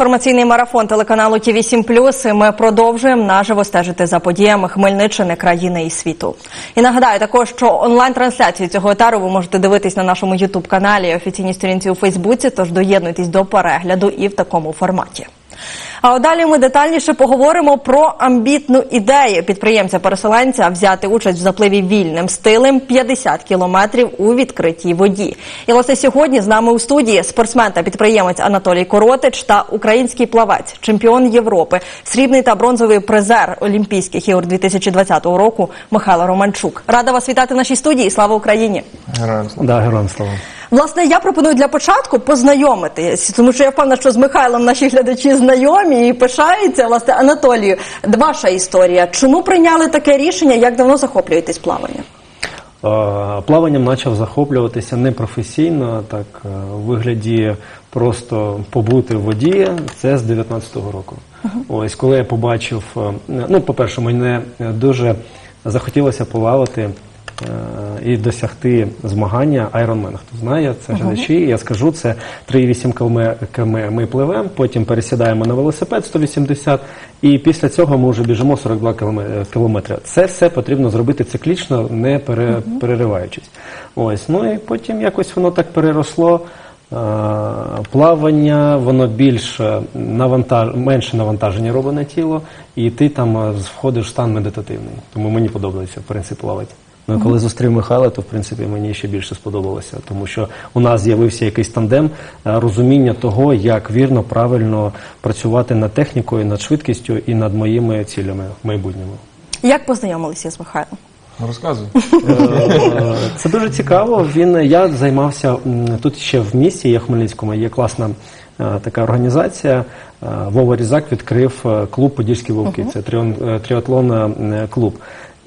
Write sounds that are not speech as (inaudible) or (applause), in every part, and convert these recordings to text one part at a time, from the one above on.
інформаційний марафон телеканалу Ті 7 Плюс. Ми продовжуємо наживо стежити за подіями Хмельниччини, країни і світу. І нагадаю також, що онлайн-трансляцію цього етару ви можете дивитись на нашому ютуб каналі, офіційній сторінці у Фейсбуці. Тож доєднуйтесь до перегляду і в такому форматі. А далі ми детальніше поговоримо про амбітну ідею підприємця-переселенця взяти участь в запливі вільним стилем 50 кілометрів у відкритій воді. І власне сьогодні з нами у студії спортсмен та підприємець Анатолій Коротич та український плавець, чемпіон Європи, срібний та бронзовий призер Олімпійських ігор 2020 року Михайло Романчук. Рада вас вітати в нашій студії. Слава Україні! Героям слава. Да, героям слава. Власне, я пропоную для початку познайомитись, тому що я впевнена, що з Михайлом наші глядачі знайомі і пишаються. Власне, Анатолію, ваша історія. Чому прийняли таке рішення? Як давно захоплюєтесь плаванням? Плаванням почав захоплюватися не професійно, так е, у вигляді просто побути в воді. Це з 19-го року. Ось коли я побачив, е, ну, по-перше, мене дуже захотілося плавати. Е, І досягти змагання Ironman. Хто знає, це глядачі. Я скажу, це 3,8 км, км ми пливемо, потім пересідаємо на велосипед 180, і після цього ми вже біжимо 42 км кілометри. Це все потрібно зробити циклічно, не пере, перериваючись. Ось, ну і потім якось воно так переросло. Е, Плавання, воно більш е, навантаж... менше навантаження робить на тіло, і ти там е, входиш в стан медитативний. Тому мені подобається в принципі плавати. Ну, і коли зустрів Михайла, то в принципі мені ще більше сподобалося, тому що у нас з'явився якийсь тандем е, розуміння того, як вірно, правильно працювати над технікою, над швидкістю і над моїми цілями в майбутньому. Як познайомилися з Михайлом? Розказуй. Е, Це дуже цікаво. Він я займався тут ще в місті, є в Хмельницькому, є класна е, така організація. Вова Різак відкрив клуб Подільські вовки. Це тріатлон клуб.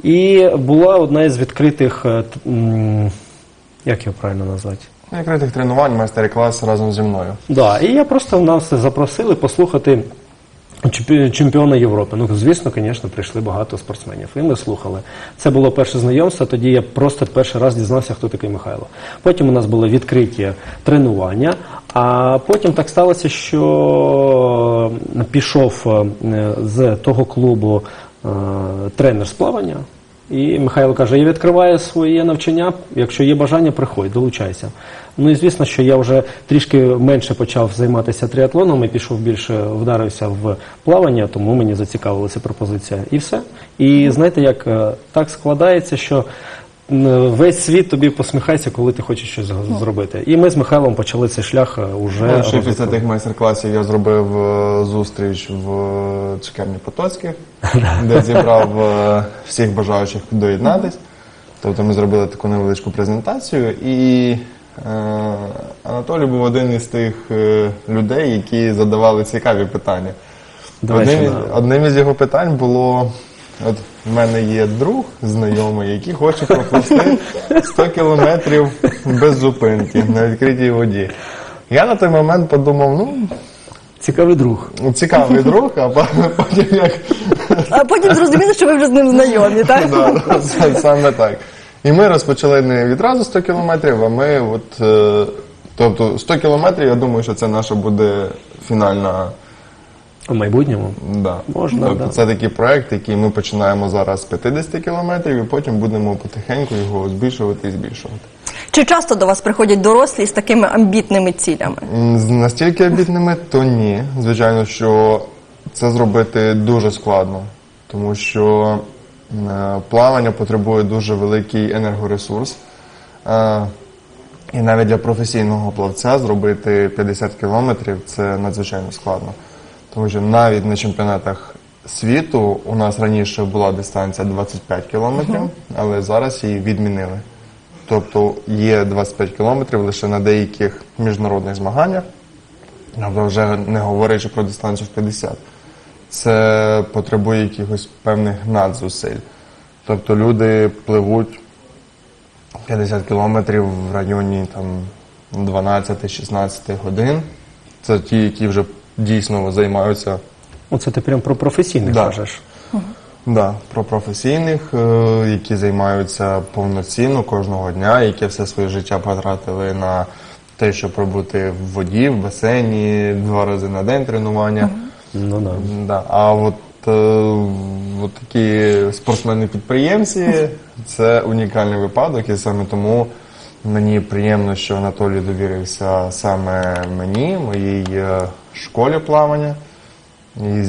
І була одна із відкритих, е, м, як його правильно назвати? Відкритих тренувань, майстер-клас разом зі мною. Да, і я просто нас запросили послухати чемпі- чемпіона Європи. Ну, звісно, звісно, прийшли багато спортсменів. І ми слухали. Це було перше знайомство. Тоді я просто перший раз дізнався, хто такий Михайло. Потім у нас були відкриті тренування. А потім так сталося, що пішов е, з того клубу тренер з плавання. І Михайло каже: я відкриваю своє навчання. Якщо є бажання, приходь, долучайся. Ну і звісно, що я вже трішки менше почав займатися триатлоном і пішов більше вдарився в плавання, тому мені зацікавилася пропозиція. І все. І знаєте, як е, так складається, що весь світ тобі посміхається, коли ти хочеш щось з- зробити. І ми з Михайлом почали цей шлях е, уже Ну, ще після тих майстер-класів я зробив е, зустріч в е, цукерні Потоцьких, (laughs) де зібрав всіх бажаючих доєднатись. Тобто ми зробили таку невеличку презентацію, і е, Анатолій був один із тих е, людей, які задавали цікаві питання. Одним із його питань було: от в мене є друг знайомий, який хоче проплисти 100 кілометрів без зупинки на відкритій воді. Я на той момент подумав, ну, Цікавий друг. цікавий друг, а потім як А потім зрозуміли, що ви вже з ним знайомі, так? Да, саме так. І ми розпочали не відразу 100 кілометрів, а ми от. е, Тобто 100 кілометрів, я думаю, що це наша буде фінальна. У майбутньому. Да. Можна, тобто да. це такий проект, який ми починаємо зараз з 50 кілометрів, і потім будемо потихеньку його збільшувати і збільшувати. Чи часто до вас приходять дорослі з такими амбітними цілями? З настільки обітними, то ні. Звичайно, що це зробити дуже складно, тому що е, плавання потребує дуже великий енергоресурс. Е, І навіть для професійного плавця зробити 50 кілометрів це надзвичайно складно. Тому що навіть на чемпіонатах світу у нас раніше була дистанція 25 кілометрів, але зараз її відмінили. Тобто є 25 кілометрів лише на деяких міжнародних змаганнях, тобто вже не говорячи про дистанцію в 50. Це потребує якихось певних надзусиль. Тобто люди пливуть 50 кілометрів в районі там 12-16 годин. Це ті, які вже дійсно займаються Оце ти прям про професійних Да. кажеш. Да, про професійних, е, які займаються повноцінно кожного дня, які все своє життя потратили на те, що пробути в воді, в басейні два рази на день тренування. Ну да. Да. А от, е, от такі спортсмени-підприємці це унікальний випадок, і саме тому мені приємно, що Анатолій довірився саме мені, моїй е, школі плавання. І,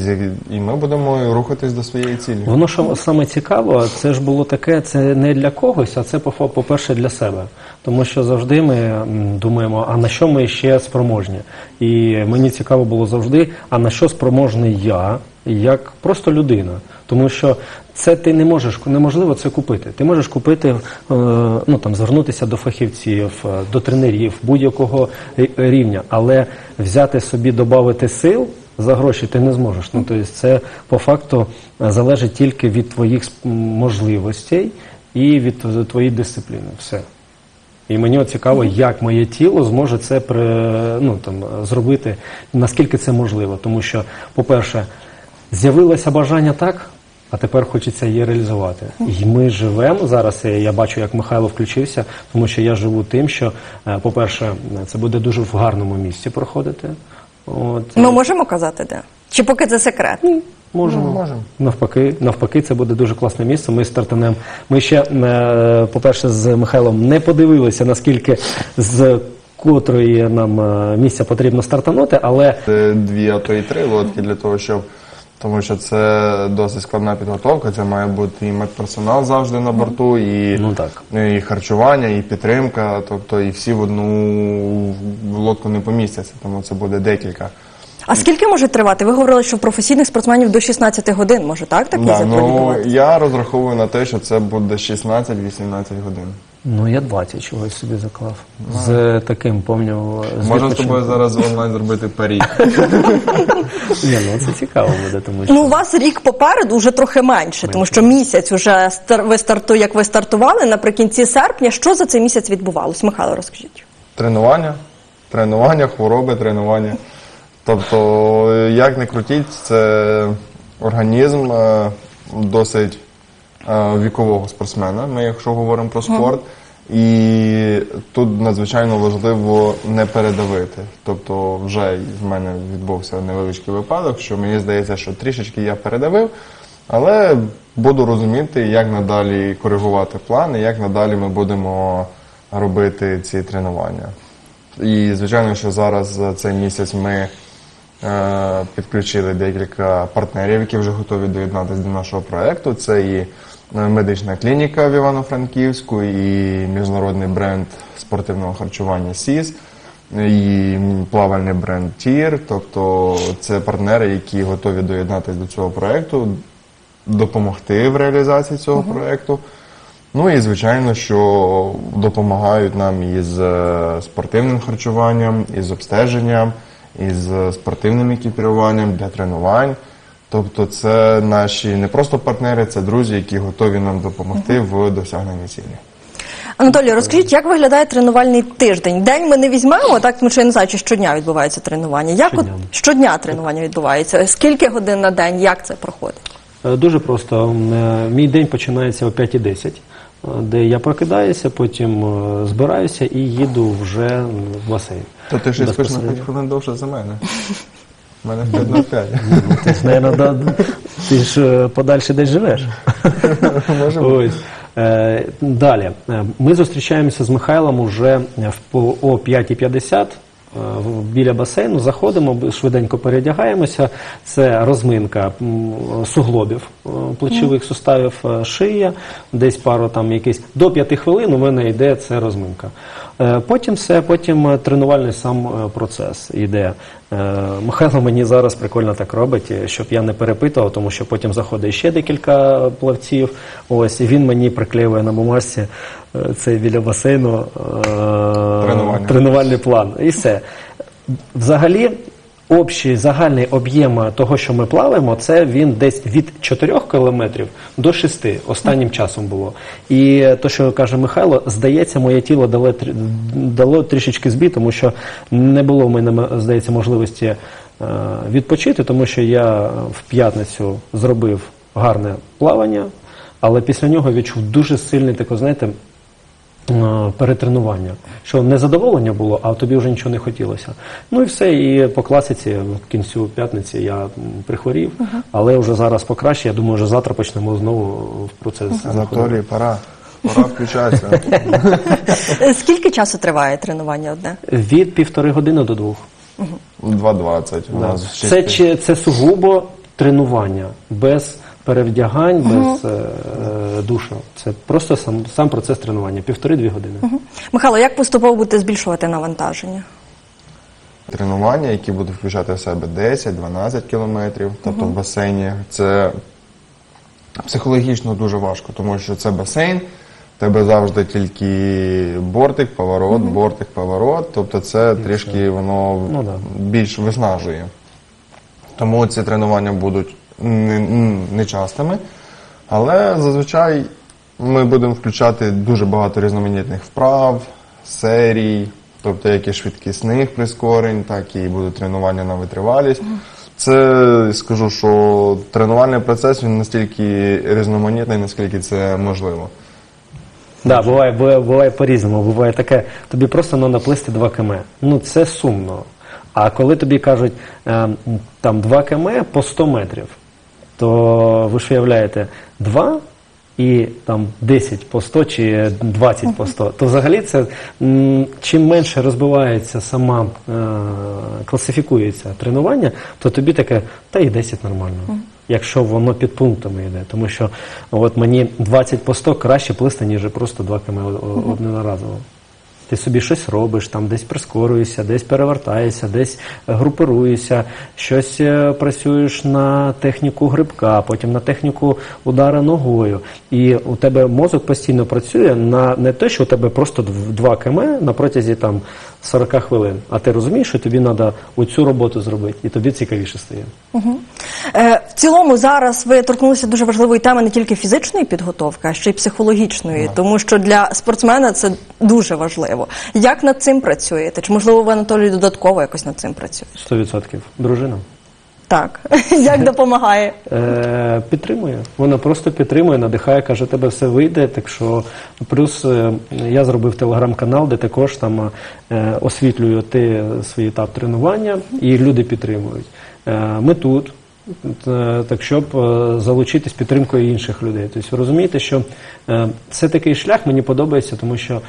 і ми будемо рухатись до своєї цілі. Воно що саме цікаво, це ж було таке, це не для когось, а це по- по-перше для себе. Тому що завжди ми думаємо, а на що ми ще спроможні. І мені цікаво було завжди, а на що спроможний я, як просто людина. Тому що це ти не можеш, неможливо це купити. Ти можеш купити, е, ну там звернутися до фахівців, е, до тренерів будь-якого рівня, але взяти собі, додати сил за гроші ти не зможеш. Ну тобто це по факту е, залежить тільки від твоїх можливостей і від твоєї дисципліни. Все. І мені цікаво, як моє тіло зможе це при, ну, там, зробити, наскільки це можливо. Тому що, по-перше, з'явилося бажання так, а тепер хочеться її реалізувати. І ми живемо зараз. Я бачу, як Михайло включився, тому що я живу тим, що, е, по-перше, це буде дуже в гарному місці проходити. От, Ми можемо казати, де? Чи поки це секрет? Можемо. Ну, можемо. Навпаки, навпаки, це буде дуже класне місце. Ми стартанемо. Ми ще, е, по-перше, з Михайлом не подивилися, наскільки з котрої нам е, місця потрібно стартанути, але дві, а то і три лодки для того, щоб. Тому що це досить складна підготовка, це має бути і медперсонал завжди на борту, і, Ну, так. і харчування, і підтримка. Тобто і всі в одну лодку не помістяться, тому це буде декілька. А скільки може тривати? Ви говорили, що в професійних спортсменів до 16 годин може, так? Такий Да, забіг ну, я розраховую на те, що це буде 16-18 годин. Ну я 20 чогось собі заклав. З таким, помню, з Можна з тобою зараз онлайн зробити парі. (laughs) Ні, ну це цікаво буде, тому що Ну, у вас рік попереду вже трохи менше, тому що місяць уже стар... ви старту, як ви стартували наприкінці серпня. Що за цей місяць відбувалось? Михайло, розкажіть. Тренування, тренування, хвороби, тренування. Тобто, як не крутіть, це організм е, досить вікового спортсмена, ми якщо говоримо про спорт. І тут надзвичайно важливо не передавити. Тобто, вже в мене відбувся невеличкий випадок, що мені здається, що трішечки я передавив, але буду розуміти, як надалі коригувати плани, як надалі ми будемо робити ці тренування. І звичайно, що зараз за цей місяць ми е, підключили декілька партнерів, які вже готові доєднатися до нашого проекту. Це і е, медична клініка в Івано-Франківську, і міжнародний бренд спортивного харчування СІС, і плавальний бренд Тір. Тобто це партнери, які готові доєднатися до цього проекту, допомогти в реалізації цього проекту. Ну і звичайно, що допомагають нам із е, спортивним харчуванням, із обстеженням, із е, спортивним екіпіруванням для тренувань. Тобто, це наші не просто партнери, це друзі, які готові нам допомогти в досягненні цілі. Анатолій, розкажіть, як виглядає тренувальний тиждень? День ми не візьмемо, так тому що я не знаю, чи щодня відбувається тренування. Як Щодня. От, щодня тренування відбувається? Скільки годин на день? Як це проходить? Е, Дуже просто. Е, Мій день починається о 5.10, е, де я прокидаюся, потім збираюся і їду вже в басейн. То ти ще спиш на Безпосередньо. 5 хвилин довше за мене. (laughs) У мене 5 на 5. Ну, Ти ж, наверно, да- ти ж е, подальше десь живеш. (laughs) Може Ось. Е, Далі. Е, Ми зустрічаємося з Михайлом уже в по- о 5.50 е, в- біля басейну. Заходимо, б- швиденько передягаємося. Це розминка м, суглобів е, плечових суставів е, шия, десь пару там якийсь до 5 хвилин у мене йде це розминка. Е, Потім все, потім е, тренувальний сам е, процес йде. Михайло мені зараз прикольно так робить, щоб я не перепитував, тому що потім заходить ще декілька плавців. Ось і він мені приклеює на бумажці цей біля басейну тренувальний план. І все. Взагалі, общий загальний об'єм того, що ми плаваємо, це він десь від 4 кілометрів до 6 останнім часом було. І то, що каже Михайло, здається, моє тіло дало, дало трішечки збій, тому що не було в мене, здається, можливості е, відпочити, тому що я в п'ятницю зробив гарне плавання, але після нього відчув дуже сильний такий, знаєте, перетренування. Що незадоволення було, а тобі вже нічого не хотілося. Ну і все. І по класиці в кінцю п'ятниці я прихворів, але вже зараз покраще. Я думаю, вже завтра почнемо знову в процес. Анатолій, пора. Пора включатися. Е, Скільки часу триває тренування одне? Від півтори години до двох. 2.20 у Да. Це, чи- це сугубо тренування, без перевдягань, без е, е, душу. Це просто сам, сам процес тренування. Півтори-дві години. Михайло, як поступово будете збільшувати навантаження? Тренування, які будуть включати в себе 10-12 кілометрів, тобто в басейні, це психологічно дуже важко, тому що це басейн, в тебе завжди тільки бортик, поворот, бортик, поворот. Тобто це трішки воно Ну да. більш виснажує. Тому ці тренування будуть не, не але зазвичай ми будемо включати дуже багато різноманітних вправ, серій, тобто як і швидкісних прискорень, так і будуть тренування на витривалість. Це скажу, що тренувальний процес він настільки різноманітний, наскільки це можливо. Да, буває, буває, буває по-різному. Буває таке, тобі просто ну, наплисти 2 км. Ну це сумно. А коли тобі кажуть е, там 2 км по 100 метрів, то ви ж уявляєте 2 і там 10 по 100 чи 20 по 100, то взагалі це чим менше розбивається сама е, класифікується тренування, то тобі таке, та і 10 нормально. Якщо воно під пунктами йде, тому що от мені 20 по 100 краще плисти, ніж просто 2 км одноразово. Ти собі щось робиш, там десь прискорюєшся, десь перевертаєшся, десь групируєшся, щось е, працюєш на техніку грибка, потім на техніку удара ногою. І у тебе мозок постійно працює на не те, що у тебе просто 2 км на протязі там 40 хвилин. А ти розумієш, що тобі треба оцю роботу зробити, і тобі цікавіше стає. Е, В цілому зараз ви торкнулися дуже важливої теми не тільки фізичної підготовки, а ще й психологічної, тому що для спортсмена це дуже важливо. Як над цим працюєте? Чи можливо ви Анатолій додатково якось над цим працюєте? 100%. Дружина. Так, (laughs) як допомагає? Е, підтримує. Вона просто підтримує, надихає, каже, тебе все вийде. Так що плюс е, я зробив телеграм-канал, де також там е, освітлюю ти свій етап тренування, і люди підтримують. Ми тут. Е, Так, щоб е, залучитись підтримкою інших людей. Тобто ви розумієте, що е, це такий шлях мені подобається, тому що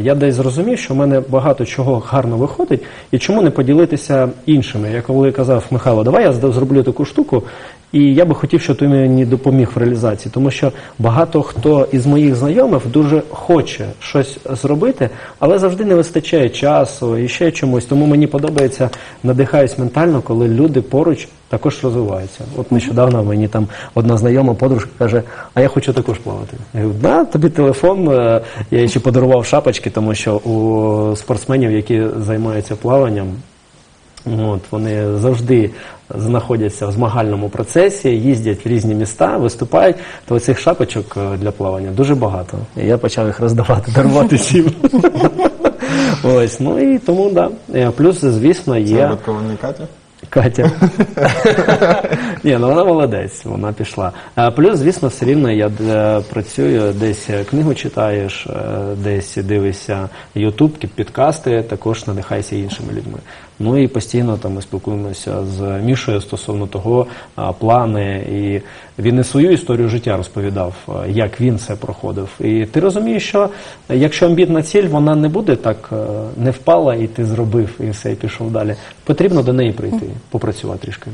я десь зрозумів, що в мене багато чого гарно виходить, і чому не поділитися іншими. Я коли казав Михайло, давай я зроблю таку штуку, і я би хотів, щоб ти мені допоміг в реалізації, тому що багато хто із моїх знайомих дуже хоче щось зробити, але завжди не вистачає часу і ще чомусь. Тому мені подобається, надихаюсь ментально, коли люди поруч також розвиваються. От нещодавно мені там одна знайома подружка каже: А я хочу також плавати. Я говорю, да, тобі телефон. е, Я ще подарував шапочки, тому що у спортсменів, які займаються плаванням, От, вони завжди знаходяться в змагальному процесі, їздять в різні міста, виступають, то цих шапочок е, для плавання дуже багато. І я почав їх роздавати, (laughs) дарувати всім. Ось, ну і тому, да. Е, Плюс, звісно, є. не Катя? Катя. (laughs) Ні, ну вона молодець, вона пішла. А плюс, звісно, все рівно я е, працюю, десь книгу читаєш, е, десь дивишся Ютуб, підкасти, також надихайся іншими людьми. Ну і постійно там ми спілкуємося з Мішою стосовно того, а, плани. І він і свою історію життя розповідав, як він це проходив. І ти розумієш, що якщо амбітна ціль, вона не буде так не впала, і ти зробив, і все, і пішов далі. Потрібно до неї прийти, попрацювати трішки.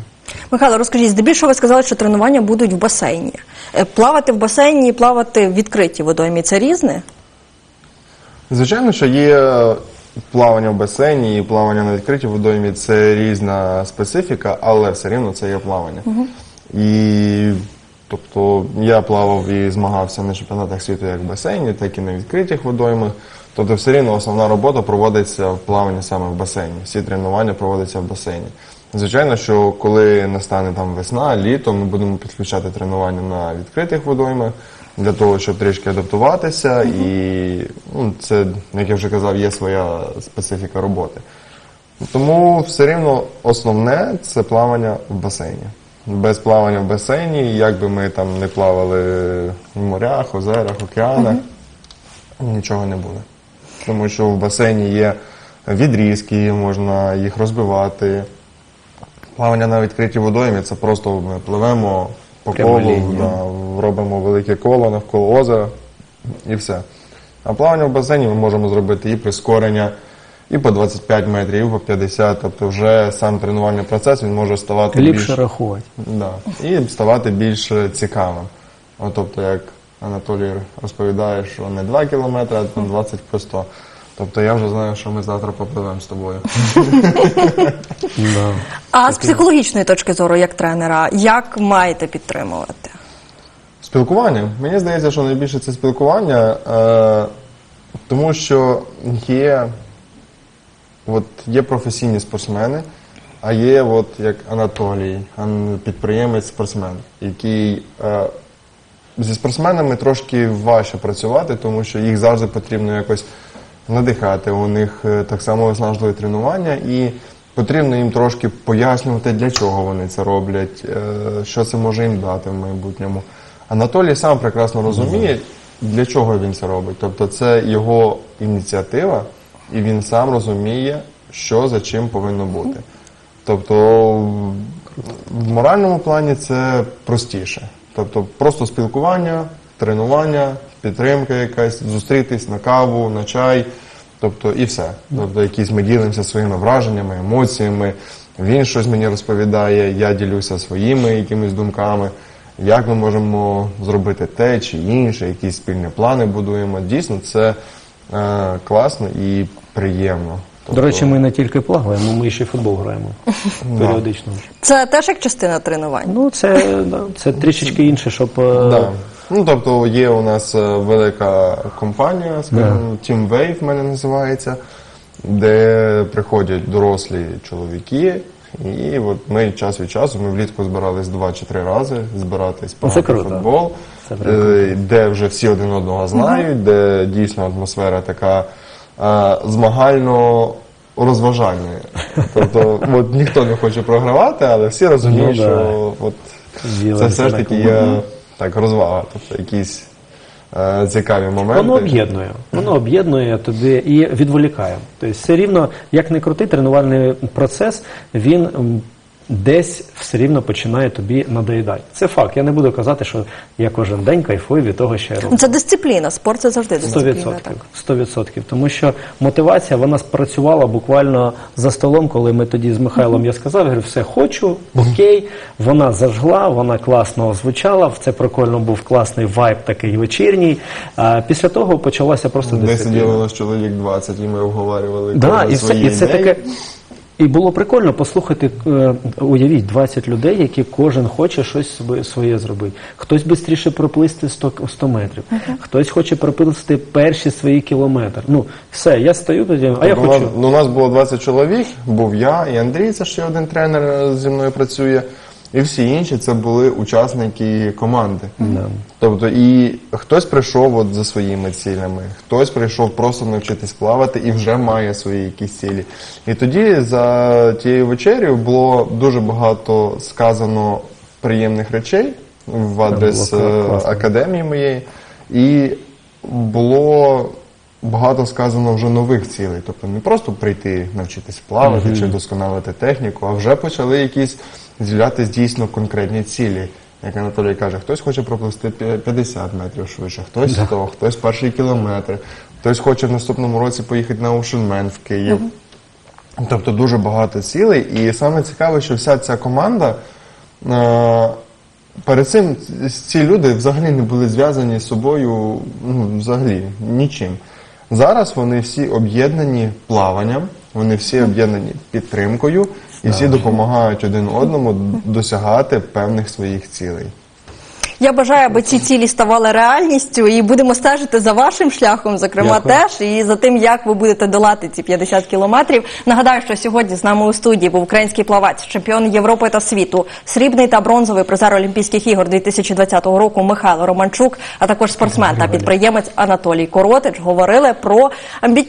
Михайло, розкажіть, здебільшого ви сказали, що тренування будуть в басейні. Е, Плавати в басейні і плавати в відкритій водоймі це різне? Звичайно, що є плавання в басейні і плавання на відкритій водоймі це різна специфіка, але все рівно це є плавання. І тобто я плавав і змагався на чемпіонатах світу як в басейні, так і на відкритих водоймах. Тобто все рівно основна робота проводиться в плаванні саме в басейні. Всі тренування проводяться в басейні. Звичайно, що коли настане там весна, літо, ми будемо підключати тренування на відкритих водоймах для того, щоб трішки адаптуватися, і ну, це, як я вже казав, є своя специфіка роботи. Тому все рівно основне це плавання в басейні. Без плавання в басейні, як би ми там не плавали в морях, озерах, океанах, нічого не буде. Тому що в басейні є відрізки, можна їх розбивати. Плавання на відкритій водоймі це просто ми пливемо по колу, да, робимо велике коло навколо озера і все. А плавання в басейні ми можемо зробити і прискорення, і по 25 метрів, і по 50. Тобто вже сам тренувальний процес він може ставати Ліпше більш, рахувати. да, і ставати більш цікавим. От, тобто, як Анатолій розповідає, що не 2 кілометри, а 20 по 100. Тобто я вже знаю, що ми завтра попливемо з тобою. (laughs) А з психологічної точки зору, як тренера, як маєте підтримувати? Спілкування. Мені здається, що найбільше це спілкування, е, тому що є, от, є професійні спортсмени, а є, от, як Анатолій, підприємець-спортсмен, який е, зі спортсменами трошки важче працювати, тому що їх завжди потрібно якось надихати. У них е, так само виснажливі тренування, і потрібно їм трошки пояснювати, для чого вони це роблять, е, що це може їм дати в майбутньому. Анатолій сам прекрасно розуміє, для чого він це робить. Тобто це його ініціатива, і він сам розуміє, що за чим повинно бути. Тобто в- в моральному плані це простіше. Тобто просто спілкування, тренування, підтримка якась, зустрітись на каву, на чай, тобто і все. Тобто якісь ми ділимося своїми враженнями, емоціями. Він щось мені розповідає, я ділюся своїми якимись думками. Як ми можемо зробити те чи інше, якісь спільні плани будуємо. Дійсно, це е, класно і приємно. До речі, ми не тільки плаваємо, ми ще й футбол граємо (laughs) періодично. Це теж як частина тренувань. Ну, це, да, це трішечки інше, щоб. е, Да. Ну, тобто є у нас е, велика компанія, скажімо, Team Wave в мене називається, де приходять дорослі чоловіки. І от ми час від часу, ми влітку збирались два чи три рази збиратись Ну, пограти футбол, Це е, де вже всі один одного знають, де дійсно атмосфера така е, змагально розважальна. Тобто, (laughs) от ніхто не хоче програвати, але всі розуміють, Ну, що от це все ж таки є так розвага, тобто якісь е, цікаві моменти. Воно об'єднує. Воно об'єднує тобі і відволікає. Тобто все рівно, як не крути, тренувальний процес, він десь все рівно починає тобі надоїдати. Це факт. Я не буду казати, що я кожен день кайфую від того, що я роблю. Ну, Це дисципліна. Спорт це завжди Сто дисципліна. відсотків. так. Сто відсотків. Тому що мотивація вона спрацювала буквально за столом, коли ми тоді з Михайлом я сказав, я говорю, все хочу, окей. Вона зажгла, вона класно озвучала. Це прикольно був класний вайб такий вечірній. А після того почалася просто дисципліна. сиділо нас чоловік 20, і ми обговорювали Да, і все, і це таке. І було прикольно послухати, е, уявіть, 20 людей, які кожен хоче щось собі- своє зробити. Хтось швидше проплисти 100, 100 метрів, хтось хоче проплисти перші свої кілометри. Ну, все, я стою тоді, а я Тобто хочу. ну, у нас було 20 чоловік, був я і Андрій, це ще один тренер е, зі мною працює. І всі інші це були учасники команди. Тобто, і хтось прийшов от за своїми цілями, хтось прийшов просто навчитись плавати і вже має свої якісь цілі. І тоді за тією вечерею було дуже багато сказано приємних речей в адрес е, академії моєї. І було багато сказано вже нових цілей. Тобто не просто прийти навчитись плавати чи вдосконалити техніку, а вже почали якісь з'являтися дійсно конкретні цілі. Як Анатолій каже, хтось хоче пропустити 50 метрів швидше, хтось 100, хтось перший кілометр, хтось хоче в наступному році поїхати на Ocean в Київ. Тобто дуже багато цілей. І саме цікаве, що вся ця команда е, перед цим ці люди взагалі не були зв'язані з собою ну, взагалі нічим. Зараз вони всі об'єднані плаванням, вони всі об'єднані підтримкою і всі допомагають один одному досягати певних своїх цілей. Я бажаю, аби ці цілі ставали реальністю, і будемо стежити за вашим шляхом, зокрема, Дякую. теж і за тим, як ви будете долати ці 50 кілометрів. Нагадаю, що сьогодні з нами у студії був український плавець, чемпіон Європи та світу, срібний та бронзовий призер Олімпійських ігор 2020 року Михайло Романчук, а також спортсмен та підприємець Анатолій Коротич. Говорили про амбітні